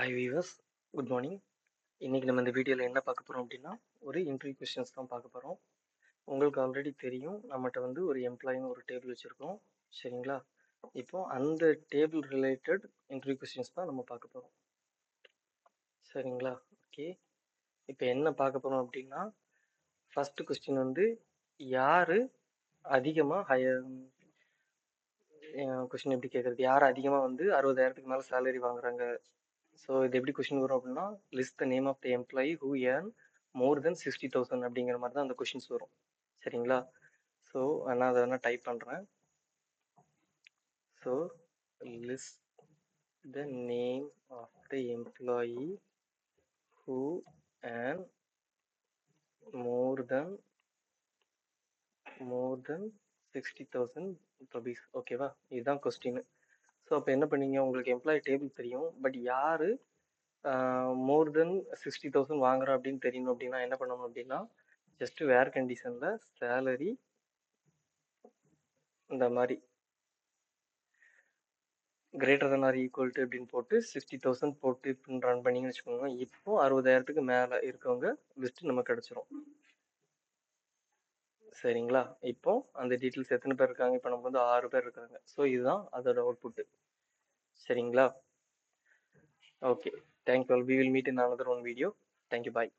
Hi viewers good morning இன்றைக்கி நம்ம இந்த வீடியோவில் என்ன பார்க்க போகிறோம் அப்படின்னா ஒரு இன்டர்வியூ கொஸ்டின்ஸ் தான் பார்க்க போகிறோம் உங்களுக்கு ஆல்ரெடி தெரியும் நம்மகிட்ட வந்து ஒரு எம்ப்ளாயின்னு ஒரு டேபிள் வச்சுருக்கோம். சரிங்களா? இப்போ அந்த டேபிள் ரிலேட்டட் இன்டர்வியூ கொஸ்டின்ஸ் தான் நம்ம பார்க்க போகிறோம் சரிங்களா? ஓகே இப்போ என்ன பார்க்க போகிறோம் அப்படின்னா ஃபஸ்ட்டு கொஸ்டின் வந்து யார் அதிகமாக ஹையர் கொஸ்டின் எப்படி கேட்குறது யார் அதிகமாக வந்து அறுபதாயிரத்துக்கு மேலே சேலரி வாங்குறாங்க? ஸோ இது எப்படி கொஷின் வரும் அப்படின்னா list the name of the employee who earn more than sixty thousand அப்படிங்கிற மாதிரி தான் அந்த கொஷின்ஸ் வரும். சரிங்களா? ஸோ நான் அதை வேணால் டைப் பண்ணுறேன் so list the name of the employee who earn more than more than sixty thousand rupees ஓகேவா இதுதான் கொஸ்டின் ஸோ அப்போ என்ன பண்ணீங்க? உங்களுக்கு எம்ப்ளாயி டேபிள் தெரியும். பட் யார் மோர் தென் சிக்ஸ்டி தௌசண்ட் வாங்குறா அப்படின்னு தெரியணும் அப்படின்னா என்ன பண்ணணும் அப்படின்னா ஜஸ்ட் வேர் கண்டிஷனில் சேலரி இந்த மாதிரி greater than or equal to அப்படின்னு போட்டு சிக்ஸ்டி தௌசண்ட் போட்டு ரன் பண்ணிங்கன்னு வச்சுக்கோங்க இப்போ அறுபதாயிரத்துக்கு மேலே இருக்கவங்க லிஸ்ட்டு நமக்கு கிடச்சிரும். சரிங்களா? இப்போ அந்த டீட்டெயில்ஸ் எத்தனை பேர் இருக்காங்க? இப்போ நமக்கு வந்து ஆறு பேர் இருக்காங்க. ஸோ இதுதான் அதோட அவுட்புட்டு சரிங்களா? Okay thank you we will meet in another one video thank you bye